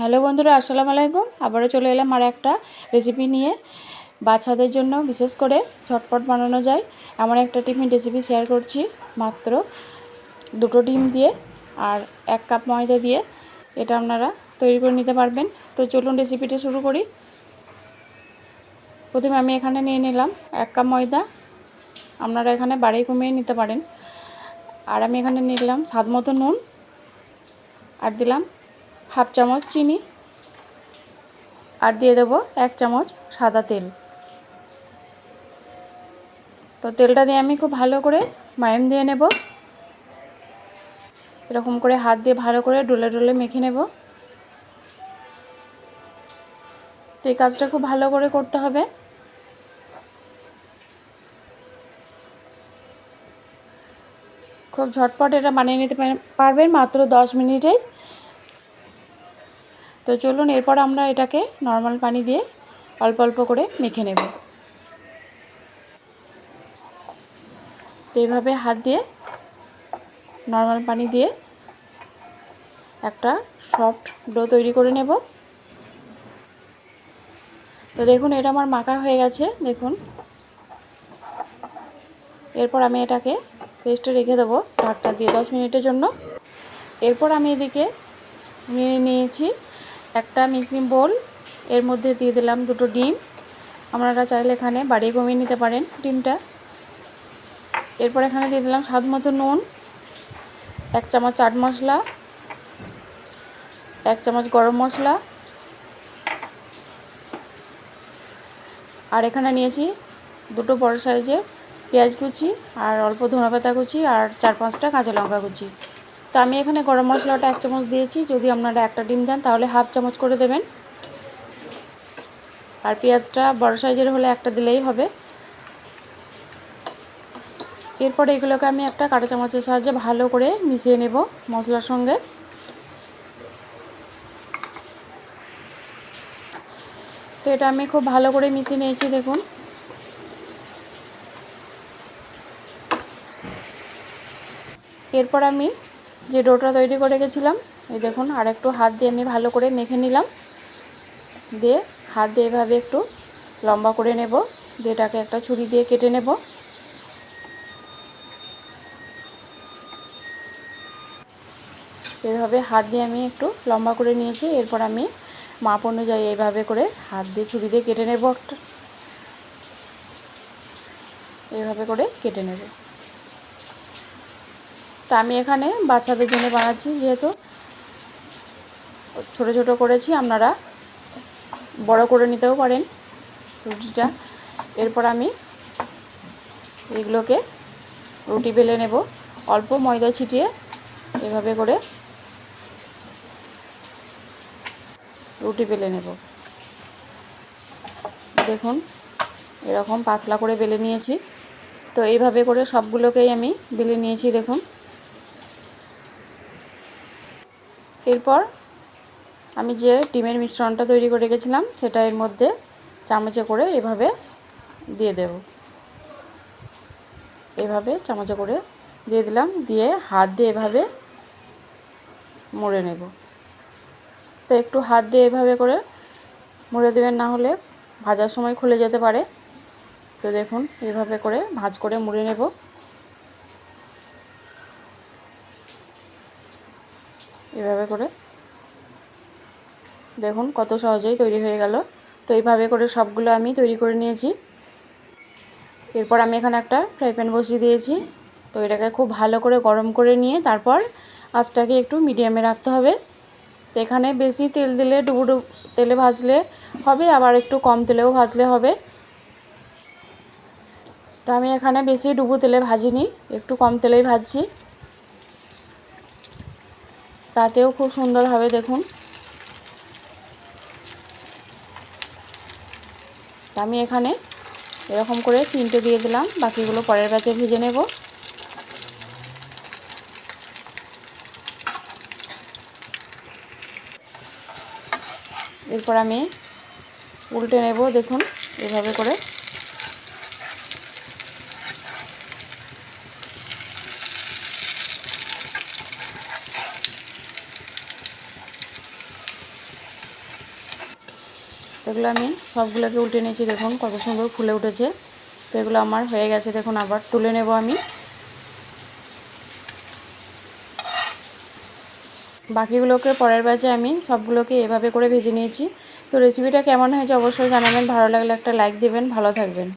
Hello বন্ধুরা, আসসালামু আলাইকুম। আবারও চলে এলাম আর একটা রেসিপি নিয়ে। বাচ্চাদের জন্য বিশেষ করে ঝটপট বানানো যায়। এমন একটা টিফিন রেসিপি শেয়ার করছি মাত্র দুটো ডিম দিয়ে আর এক কাপ ময়দা দিয়ে। এটা আপনারা তৈরি করে নিতে পারবেন। তো চলুন রেসিপিটা শুরু করি। প্রথমে আমি এখানে নিয়ে নিলাম এক কাপ ময়দা। আপনারা এখানে বাড়ি কমিয়ে নিতে পারেন। আর আমি এখানে নিলাম স্বাদ মতো নুন। আর দিলাম হাফ চামচ চিনি। আর দিয়ে দেবো এক চামচ সাদা তেল। তো তেলটা দিয়ে আমি খুব ভালো করে মায়াম দিয়ে নেব। এরকম করে হাত দিয়ে ভালো করে ডলে ডলে মেখে নেব। তো এই কাজটা খুব ভালো করে করতে হবে। খুব ঝটপট এটা বানিয়ে নিতে পারবেন মাত্র দশ মিনিটেই। তো চলুন এরপর আমরা এটাকে নর্মাল পানি দিয়ে অল্প অল্প করে মেখে নেব। তো এইভাবে হাত দিয়ে নর্মাল পানি দিয়ে একটা সফট ডো তৈরি করে নেব। তো দেখুন, এটা আমার মাখা হয়ে গেছে, দেখুন। এরপর আমি এটাকে রেস্টে রেখে দেবো, ঢাকটা দিয়ে দশ মিনিটের জন্য। এরপর আমি এদিকে নিয়ে নিয়েছি একটা মিক্সিং বোল, এর মধ্যে দিয়ে দিলাম দুটো ডিম। আপনারা চাইলে এখানে বাড়িয়ে কমিয়ে নিতে পারেন ডিমটা। এরপর এখানে দিয়ে দিলাম স্বাদ মতো নুন, এক চামচ চাট মশলা, এক চামচ গরম মশলা। আর এখানে নিয়েছি দুটো বড় সাইজের পেঁয়াজ কুচি আর অল্প ধনেপাতা কুচি আর চার পাঁচটা কাঁচা লঙ্কা কুচি। তো আমি এখানে গরম মশলাটা এক চামচ দিয়েছি। যদি আপনারা একটা ডিম দেন, তাহলে হাফ চামচ করে দেবেন। আর পেঁয়াজটা বড় সাইজের হলে একটা দিলেই হবে। এরপরে এগুলোকে আমি একটা কাঁটা চামচের সাহায্যে ভালো করে মিশিয়ে নেব মশলার সঙ্গে। তো এটা আমি খুব ভালো করে মিশিয়ে নিয়েছি, দেখুন। এরপর আমি যে ডোটা তৈরি করে গেছিলাম, এই দেখুন, আর একটু হাত দিয়ে আমি ভালো করে মেখে নিলাম। দিয়ে হাত দিয়ে এভাবে একটু লম্বা করে নেব, দিয়ে এটাকে একটা ছুরি দিয়ে কেটে নেব। এভাবে হাত দিয়ে আমি একটু লম্বা করে নিয়েছি, এরপর আমি মাপ অনুযায়ী এইভাবে করে হাত দিয়ে ছুরি দিয়ে কেটে নেব একটা। এইভাবে করে কেটে নেব। তা আমি এখানে বাচ্চাদের জন্য বানাচ্ছি, যেহেতু ছোট ছোট করেছি, আপনারা বড় করে নিতেও পারেন রুটিটা। এরপর আমি এগুলোকে রুটি বেলে নেব। অল্প ময়দা ছিটিয়ে এভাবে করে রুটি বেলে নেব। দেখুন, এরকম পাতলা করে বেলে নিয়েছি। তো এইভাবে করে সবগুলোকেই আমি বেলে নিয়েছি, দেখুন। এরপর আমি যে ডিমের মিশ্রণটা তৈরি করে রেখেছিলাম, সেটা এর মধ্যে চামচে করে এভাবে দিয়ে দেব। এভাবে চামচে করে দিয়ে দিলাম, দিয়ে হাত দিয়ে এভাবে মুড়ে নেব। তো একটু হাত দিয়ে এভাবে করে মুড়ে দেবেন, না হলে ভাজার সময় খুলে যেতে পারে। তো দেখুন, এভাবে করে ভাজ করে মুড়ে নেব। এভাবে করে। দেখুন কত সহজেই তৈরি হয়ে গেল। তো এইভাবে করে সবগুলো আমি তৈরি করে নিয়েছি। এরপর আমি এখানে একটা ফ্রাই প্যান বসিয়ে দিয়েছি। তো এটাকে খুব ভালো করে গরম করে নিয়ে তারপর আঁচটাকে একটু মিডিয়ামে রাখতে হবে। তো এখানে বেশি তেল দিলে ডুবু ডুব তেলে ভাজলে হবে, আবার একটু কম তেলেও ভাজলে হবে। তো আমি এখানে বেশি ডুবু তেলে ভাজিনি, একটু কম তেলেই ভাজছি। তাতেও খুব সুন্দর হবে দেখুন। আমি এখানে এরকম করে তিনটে দিয়ে দিলাম, বাকিগুলো পরের ব্যাচে ভেজে নেব। এরপর আমি উল্টে নেব, দেখুন, এভাবে করে। এগুলো আমি সবগুলোকে উল্টে নিয়েছি, দেখুন কত সুন্দর ফুলে উঠেছে। তো এগুলো আমার হয়ে গেছে, দেখুন আবার তুলে নেব আমি। বাকিগুলোকে পরের বাজে আমি সবগুলোকে এভাবে করে ভেজে নিয়েছি। তো রেসিপিটা কেমন হয়েছে অবশ্যই জানাবেন, ভালো লাগলে একটা লাইক দেবেন, ভালো থাকবেন।